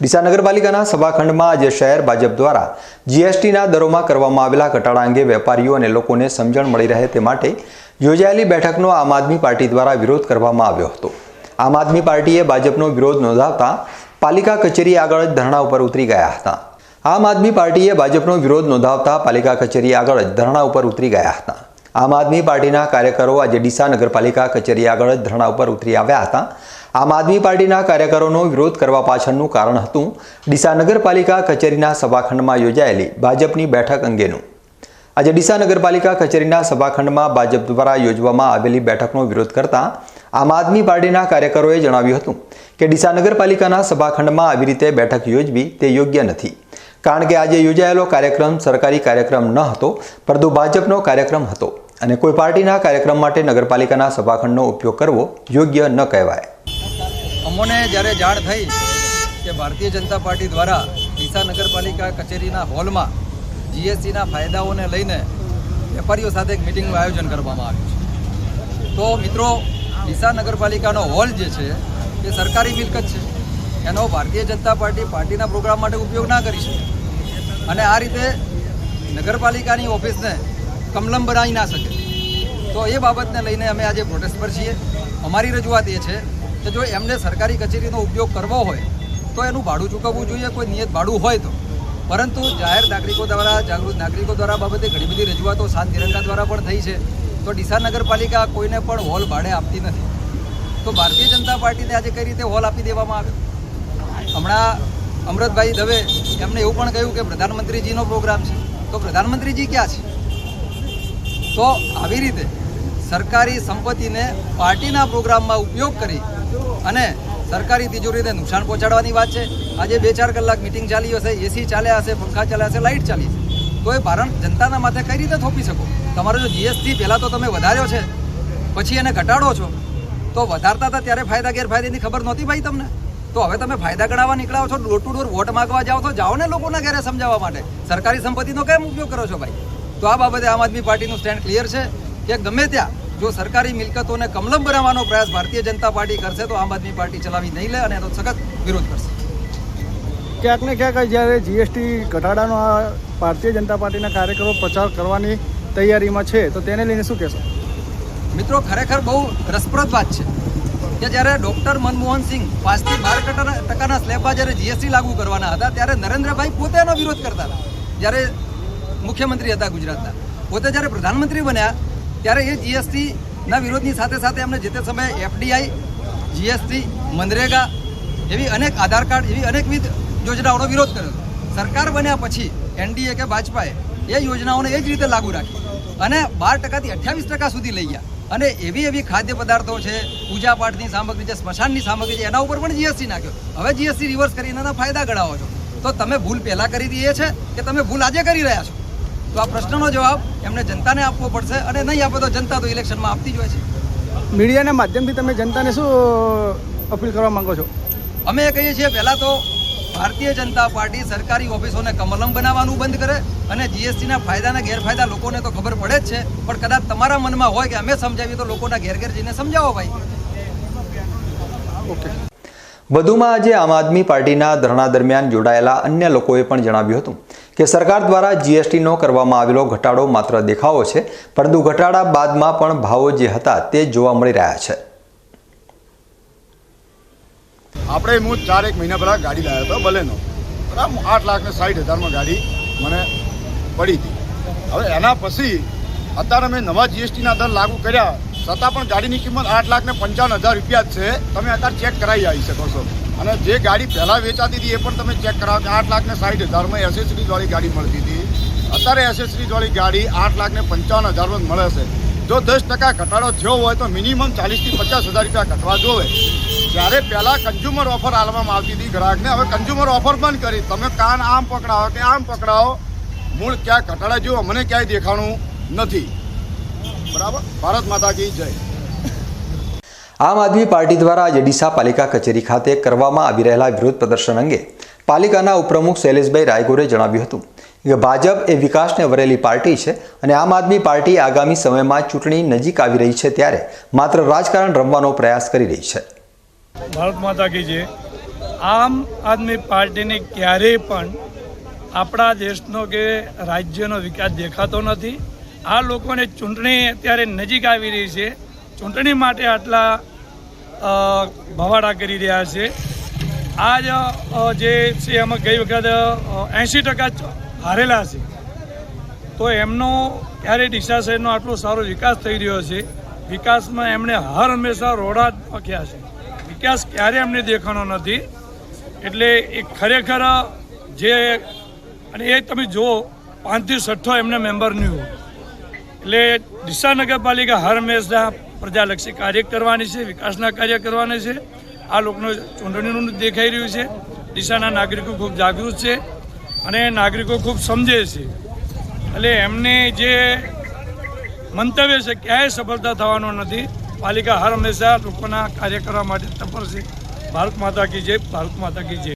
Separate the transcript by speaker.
Speaker 1: ડીસા નગરપાલિકાના સભાખંડમાં આજે શહેર ભાજપ દ્વારા જીએસટીના દરોમાં કરવામાં આવેલા ઘટાડા અંગે વેપારીઓ અને લોકોને સમજણ મળી રહે તે માટે યોજાયેલી બેઠકનો આમ આદમી પાર્ટી દ્વારા વિરોધ કરવામાં આવ્યો હતો. આમ આદમી પાર્ટીએ ભાજપનો વિરોધ નોંધાવતા પાલિકા કચેરી આગળ જ ધરણા ઉપર ઉતરી ગયા હતા. આમ આદમી પાર્ટીએ ભાજપનો વિરોધ નોંધાવતા પાલિકા કચેરી આગળ જ ધરણા ઉપર ઉતરી ગયા હતા. આમ આદમી પાર્ટીના કાર્યકરો આજે ડીસા નગરપાલિકા કચેરી આગળ જ ધરણા ઉપર ઉતરી આવ્યા હતા. આમ આદમી પાર્ટીના કાર્યકરોનો વિરોધ કરવા પાછળનું કારણ હતું ડીસા નગરપાલિકા કચેરીના સભાખંડમાં યોજાયેલી ભાજપની બેઠક અંગેનું. આજે ડીસા નગરપાલિકા કચેરીના સભાખંડમાં ભાજપ દ્વારા યોજવામાં આવેલી બેઠકનો વિરોધ કરતા આમ આદમી પાર્ટીના કાર્યકરોએ જણાવ્યું હતું કે ડીસા નગરપાલિકાના સભાખંડમાં આવી રીતે બેઠક યોજવી તે યોગ્ય નથી. કારણ કે આજે યોજાયેલો કાર્યક્રમ સરકારી કાર્યક્રમ ન હતો, પરંતુ ભાજપનો કાર્યક્રમ હતો અને કોઈ પાર્ટીના કાર્યક્રમ માટે નગરપાલિકાના સભાખંડનો ઉપયોગ કરવો યોગ્ય ન કહેવાય.
Speaker 2: અમોને જ્યારે જાણ થઈ કે ભારતીય જનતા પાર્ટી દ્વારા ડીસા નગરપાલિકા કચેરીના હોલમાં જીએસટીના ફાયદાઓને લઈને વેપારીઓ સાથે એક મિટિંગનું આયોજન કરવામાં આવ્યું છે. તો મિત્રો, ડીસા નગરપાલિકાનો હોલ જે છે, એ સરકારી મિલકત છે. એનો ભારતીય જનતા પાર્ટી પાર્ટીના પ્રોગ્રામ માટે ઉપયોગ ના કરી શકે. અને આ રીતે નગરપાલિકાની ઓફિસને કમલમ બનાવી ના શકે. તો એ બાબતને લઈને અમે આજે પ્રોટેસ્ટ પર છીએ. અમારી રજૂઆત એ છે કે જો એમને સરકારી કચેરીનો ઉપયોગ કરવો હોય, તો એનું ભાડું ચૂકવવું જોઈએ, કોઈ નિયત ભાડું હોય તો. પરંતુ જાહેર નાગરિકો દ્વારા, જાગૃત નાગરિકો દ્વારા બાબતે ઘણી બધી રજૂઆતો સાત તિરંગા દ્વારા પણ થઈ છે. તો ડીસા નગરપાલિકા કોઈને પણ હોલ ભાડે આપતી નથી. તો ભારતીય જનતા પાર્ટીને આજે કઈ રીતે હોલ આપી દેવામાં આવ્યો? હમણાં અમૃતભાઈ દવે એમને એવું પણ કહ્યું કે પ્રધાનમંત્રીજીનો પ્રોગ્રામ છે. તો પ્રધાનમંત્રીજી ક્યાં છે? તો આવી રીતે સરકારી સંપત્તિને પાર્ટીના પ્રોગ્રામમાં ઉપયોગ કરી અને સરકારી તિજોરીને નુકસાન પહોંચાડવાની વાત છે. આજે બે ચાર કલાક મિટિંગ ચાલી હશે એસી ચાલ્યા હશે, પંખા ચાલ્યા હશે, લાઇટ ચાલી છે તો એ ભારણ જનતાના માથે કઈ રીતે થોપી શકો? તમારો જો જીએસટી પહેલાં તો તમે વધાર્યો છે, પછી એને ઘટાડો છો, તો વધારતા હતા ત્યારે ફાયદા, ગેરફાયદાની ખબર નહોતી ભાઈ તમને? તો હવે તમે ફાયદા ગણાવવા નીકળાવો છો ડોર ટુ ડોર વોટ માગવા જાઓ તો જાઓ ને લોકોના ઘરે સમજાવવા માટે. સરકારી સંપત્તિનો કેમ ઉપયોગ કરો છો ભાઈ? તો આ બાબતે આમ આદમી પાર્ટીનું સ્ટેન્ડ ક્લિયર છે કે ગમે ત્યાં જો સરકારી મિલકતોને કમલમ બનાવવાનો પ્રયાસ ભારતીય જનતા પાર્ટી કરશે તો આમ આદમી પાર્ટી ચલાવી નહીં લે અને એનો સખત વિરોધ કરશે.
Speaker 3: ક્યાંક ને ક્યાંક જ્યારે જીએસટી ઘટાડાનો આ ભારતીય જનતા પાર્ટીના કાર્યકરો પ્રચાર કરવાની તૈયારીમાં છે તો તેને લઈને શું કહેશો?
Speaker 2: મિત્રો ખરેખર બહુ રસપ્રદ વાત છે કે જ્યારે ડૉક્ટર મનમોહન સિંહ પાંચથી બાર ટકાના ટકાના સ્લેબમાં જ્યારે જીએસટી લાગુ કરવાના હતા ત્યારે નરેન્દ્રભાઈ પોતે એનો વિરોધ કરતા હતા. જ્યારે મુખ્યમંત્રી હતા ગુજરાતના પોતે જ્યારે પ્રધાનમંત્રી બન્યા ત્યારે એ જીએસટીના વિરોધની સાથે સાથે એમને જે તે સમયે એફડીઆઈ જીએસટી મનરેગા એવી અનેક આધાર કાર્ડ, એવી અનેકવિધ યોજનાઓનો વિરોધ કર્યો. સરકાર બન્યા પછી એનડીએ કે ભાજપાએ એ યોજનાઓને એ જ રીતે લાગુ રાખી અને બાર ટકાથી અઠ્યાવીસ ટકા સુધી લઈ ગયા. અને એવી એવી ખાદ્ય પદાર્થો છે, પૂજા પાઠની સામગ્રી છે, સ્મશાનની સામગ્રી છે, એના ઉપર પણ જીએસટી નાખ્યો. હવે જીએસટી રિવર્સ કરીને એના ફાયદા ગણાવો છો. તો તમે ભૂલ પહેલાં કરી દીધી એ છે કે તમે ભૂલ આજે કરી રહ્યા છો? તો આ પ્રશ્નનો જવાબ એમને જનતાને આપવો પડશે અને નહીં આપે તો જનતા તો ઇલેક્શનમાં આપતી જ હોય છે.
Speaker 3: મીડિયાના માધ્યમથી તમે જનતાને શું અપીલ કરવા માંગો છો?
Speaker 2: અમે કહીએ છીએ પહેલાં તો ભારતીય જનતા પાર્ટી સરકારી ઓફિસોને કમલમ બનાવવાનું બંધ કરે અને જીએસટીના ફાયદાના ગેરફાયદા લોકોને તો ખબર પડે જ છે પણ કદાચ તમારા મનમાં હોય કે અમે સમજાવીએ તો લોકોના ઘેર ઘેર જઈને સમજાવો ભાઈ.
Speaker 3: ઓકે.
Speaker 1: વધુમાં આજે આમ આદમી પાર્ટીના ધરણા દરમિયાન જોડાયેલા અન્ય લોકોએ પણ જણાવ્યું હતું કે સરકાર દ્વારા જીએસટીનો કરવામાં આવેલો ઘટાડો માત્ર દેખાવો છે, પરંતુ ઘટાડા બાદમાં પણ ભાવો જે હતા તે જોવા મળી રહ્યા છે.
Speaker 4: આપણે હું ચાર એક મહિના પહેલાં ગાડી લાવ્યો હતો બલેનો આઠ લાખ ને સાઠ હજારમાં ગાડી મને પડી હતી. હવે એના પછી અત્યારે મેં નવા જીએસટીના દર લાગુ કર્યા છતાં પણ ગાડીની કિંમત આઠ લાખ ને પંચાવન હજાર રૂપિયા છે. તમે અત્યારે ચેક કરાવી આવી શકો છો. અને જે ગાડી પહેલાં વેચાતી હતી એ પણ તમે ચેક કરાવો કે આઠ લાખ ને સાઠ હજારમાં એસેસરીઝવાળી ગાડી મળતી હતી. અત્યારે એસેસરીઝવાળી ગાડી આઠ લાખ ને પંચાવન હજારમાં મળે છે. જો દસ ટકા ઘટાડો થયો હોય તો મિનિમમ ચાલીસથી પચાસ હજાર રૂપિયા ઘટવા જોવે. જ્યારે પહેલાં કન્ઝ્યુમર ઓફર આપવામાં આવતી હતી ગ્રાહકને, હવે કન્ઝ્યુમર ઓફર બંધ કરી. તમે કાન આમ પકડાવો કે આમ પકડાવો, મૂળ ક્યાં ઘટાડા જેવું, મને ક્યાંય દેખાણું નથી. બરાબર? ભારત માતા કી જય.
Speaker 1: આમ આદમી પાર્ટી દ્વારા આજે ડીસા પાલિકા કચેરી ખાતે કરવામાં આવી રહેલા વિરોધ પ્રદર્શન અંગે પાલિકાના ઉપપ્રમુખ શૈલેષભાઈ રાયગોરે જણાવ્યું હતું કે ભાજપ એ વિકાસને વરેલી પાર્ટી છે અને આમ આદમી પાર્ટી આગામી સમયમાં ચૂંટણી નજીક આવી રહી છે ત્યારે માત્ર રાજકારણ રમવાનો પ્રયાસ કરી રહી છે.
Speaker 5: ભારત માતા કી જય. આમ આદમી પાર્ટીને ક્યારેય પણ આપણા દેશનો કે રાજ્યનો વિકાસ દેખાતો નથી. આ લોકોને ચૂંટણી અત્યારે નજીક આવી રહી છે. ચૂંટણી માટે આટલા ભવાડા કરી રહ્યા છે. આ જ છે, એમાં ગઈ વખત એંશી ટકા હારેલા છે. તો એમનો ક્યારે ડીસા શહેરનો આટલો સારો વિકાસ થઈ રહ્યો છે? વિકાસમાં એમણે હર હંમેશા રોડા જ પક્યા છે. વિકાસ ક્યારે એમને દેખાણો નથી? એટલે એ ખરેખર, જે, અને એ તમે જુઓ, પાંચથી છઠ્ઠો એમને મેમ્બર નહીં હોય એટલે ડીસા નગરપાલિકા હર હંમેશા પ્રજાલક્ષી કાર્ય કરવાની છે, વિકાસના કાર્ય કરવાના છે. આ લોકોનું ચૂંટણીનું દેખાઈ રહ્યું છે. ડીસાના નાગરિકો ખૂબ જાગૃત છે અને નાગરિકો ખૂબ સમજે છે. એટલે એમને જે મંતવ્ય છે, ક્યાંય સફળતા થવાનો નથી. પાલિકા હર હંમેશા લોકોના કાર્ય કરવા માટે તપર છે. ભારત માતા કી જય, ભારત માતા કી જય.